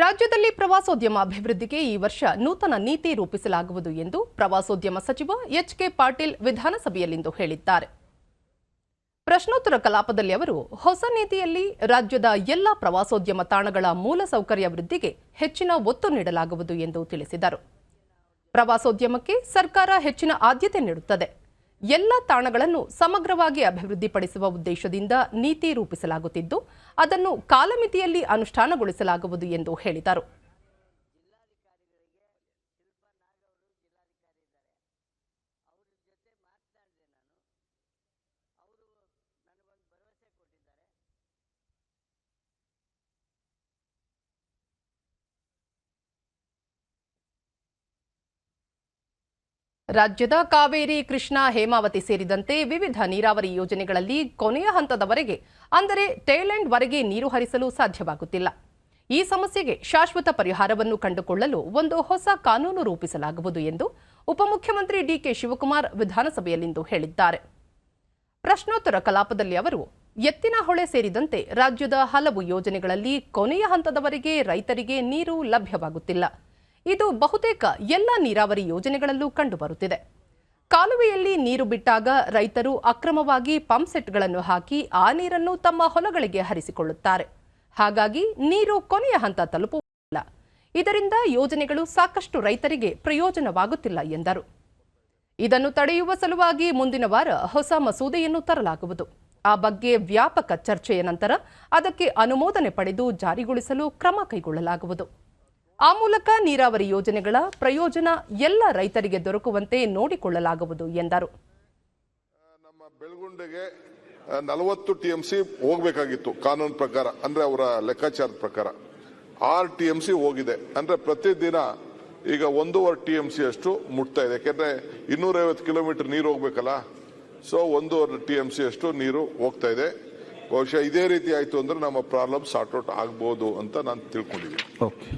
ರಾಜ್ಯದಲ್ಲಿ ಪ್ರವಾಸೋದ್ಯಮ ಅಭಿವೃದ್ಧಿಗೆ ಈ ವರ್ಷ ನೂತನ ನೀತಿ ರೂಪಿಸಲಾಗುವುದು ಎಂದು ಪ್ರವಾಸೋದ್ಯಮ ಸಚಿವ ಎಚ್ ಕೆ ಪಾಟೀಲ್ ವಿಧಾನಸಭೆಯಲ್ಲಿಂದು ಹೇಳಿದ್ದಾರೆ. ಪ್ರಶ್ನೋತ್ತರ ಕಲಾಪದಲ್ಲಿ ಅವರು ಹೊಸ ನೀತಿಯಲ್ಲಿ ರಾಜ್ಯದ ಎಲ್ಲ ಪ್ರವಾಸೋದ್ಯಮ ತಾಣಗಳ ಮೂಲಸೌಕರ್ಯ ವೃದ್ಧಿಗೆ ಹೆಚ್ಚಿನ ಒತ್ತು ನೀಡಲಾಗುವುದು ಎಂದು ತಿಳಿಸಿದರು. ಪ್ರವಾಸೋದ್ಯಮಕ್ಕೆ ಸರ್ಕಾರ ಹೆಚ್ಚಿನ ಆದ್ಯತೆ ನೀಡುತ್ತದೆ. ಎಲ್ಲ ತಾಣಗಳನ್ನು ಸಮಗ್ರವಾಗಿ ಅಭಿವೃದ್ಧಿಪಡಿಸುವ ಉದ್ದೇಶದಿಂದ ನೀತಿ ರೂಪಿಸಲಾಗುತ್ತಿದ್ದು ಅದನ್ನು ಕಾಲಮಿತಿಯಲ್ಲಿ ಅನುಷ್ಠಾನಗೊಳಿಸಲಾಗುವುದು ಎಂದು ಹೇಳಿದರು. ರಾಜ್ಯದ ಕಾವೇರಿ, ಕೃಷ್ಣ, ಹೇಮಾವತಿ ಸೇರಿದಂತೆ ವಿವಿಧ ನೀರಾವರಿ ಯೋಜನೆಗಳಲ್ಲಿ ಕೊನೆಯ ಹಂತದವರೆಗೆ, ಅಂದರೆ ಟೇಲೆಂಡ್ ವರೆಗೆ ನೀರು ಹರಿಸಲು ಸಾಧ್ಯವಾಗುತ್ತಿಲ್ಲ. ಈ ಸಮಸ್ಯೆಗೆ ಶಾಶ್ವತ ಪರಿಹಾರವನ್ನು ಕಂಡುಕೊಳ್ಳಲು ಒಂದು ಹೊಸ ಕಾನೂನು ರೂಪಿಸಲಾಗುವುದು ಎಂದು ಉಪಮುಖ್ಯಮಂತ್ರಿ ಡಿಕೆ ಶಿವಕುಮಾರ್ ವಿಧಾನಸಭೆಯಲ್ಲಿಂದು ಹೇಳಿದ್ದಾರೆ. ಪ್ರಶ್ನೋತ್ತರ ಕಲಾಪದಲ್ಲಿ ಅವರು ಎತ್ತಿನಹೊಳೆ ಸೇರಿದಂತೆ ರಾಜ್ಯದ ಹಲವು ಯೋಜನೆಗಳಲ್ಲಿ ಕೊನೆಯ ಹಂತದವರೆಗೆ ರೈತರಿಗೆ ನೀರು ಲಭ್ಯವಾಗುತ್ತಿಲ್ಲ. ಇದು ಬಹುತೇಕ ಎಲ್ಲ ನೀರಾವರಿ ಯೋಜನೆಗಳಲ್ಲೂ ಕಂಡುಬರುತ್ತಿದೆ. ಕಾಲುವೆಯಲ್ಲಿ ನೀರು ಬಿಟ್ಟಾಗ ರೈತರು ಅಕ್ರಮವಾಗಿ ಪಂಪ್ ಸೆಟ್ಗಳನ್ನು ಹಾಕಿ ಆ ನೀರನ್ನು ತಮ್ಮ ಹೊಲಗಳಿಗೆ ಹರಿಸಿಕೊಳ್ಳುತ್ತಾರೆ. ಹಾಗಾಗಿ ನೀರು ಕೊನೆಯ ಹಂತ ತಲುಪುವುದಿಲ್ಲ. ಇದರಿಂದ ಯೋಜನೆಗಳು ಸಾಕಷ್ಟು ರೈತರಿಗೆ ಪ್ರಯೋಜನವಾಗುತ್ತಿಲ್ಲ ಎಂದರು. ಇದನ್ನು ತಡೆಯುವ ಸಲುವಾಗಿ ಮುಂದಿನ ವಾರ ಹೊಸ ಮಸೂದೆಯನ್ನು ತರಲಾಗುವುದು. ಆ ಬಗ್ಗೆ ವ್ಯಾಪಕ ಚರ್ಚೆಯ ನಂತರ ಅದಕ್ಕೆ ಅನುಮೋದನೆ ಪಡೆದು ಜಾರಿಗೊಳಿಸಲು ಕ್ರಮ ಕೈಗೊಳ್ಳಲಾಗುವುದು. ಆ ಮೂಲಕ ನೀರಾವರಿ ಯೋಜನೆಗಳ ಪ್ರಯೋಜನ ಎಲ್ಲ ರೈತರಿಗೆ ದೊರಕುವಂತೆ ನೋಡಿಕೊಳ್ಳಲಾಗುವುದು ಎಂದರು. ನಮ್ಮ ಬೆಳಗುಂಡೆಗೆ ನಲವತ್ತು ಟಿ ಎಂ ಸಿ ಹೋಗ್ಬೇಕಾಗಿತ್ತು ಕಾನೂನು ಪ್ರಕಾರ ಅಂದ್ರೆ ಅವರ ಲೆಕ್ಕಾಚಾರದ ಪ್ರಕಾರ. ಆರು ಟಿ ಎಂ ಸಿ ಹೋಗಿದೆ. ಅಂದ್ರೆ ಪ್ರತಿದಿನ ಈಗ ಒಂದೂವರೆ ಟಿ ಎಂ ಸಿ ಅಷ್ಟು ಮುಟ್ತಾ ಇದೆ. ಯಾಕೆಂದ್ರೆ ಇನ್ನೂರೈವತ್ತು ಕಿಲೋಮೀಟರ್ ನೀರು ಹೋಗ್ಬೇಕಲ್ಲ? ಸೊ ಒಂದೂವರೆ ಟಿ ಎಂ ಸಿ ಅಷ್ಟು ನೀರು ಹೋಗ್ತಾ ಇದೆ. ಬಹುಶಃ ಇದೇ ರೀತಿ ಆಯ್ತು ಅಂದ್ರೆ ನಮ್ಮ ಪ್ರಾಬ್ಲಮ್ ಸಾರ್ಟ್ ಔಟ್ ಆಗ್ಬೋದು ಅಂತ ನಾನು ತಿಳ್ಕೊಂಡಿದ್ದೀನಿ. ಓಕೆ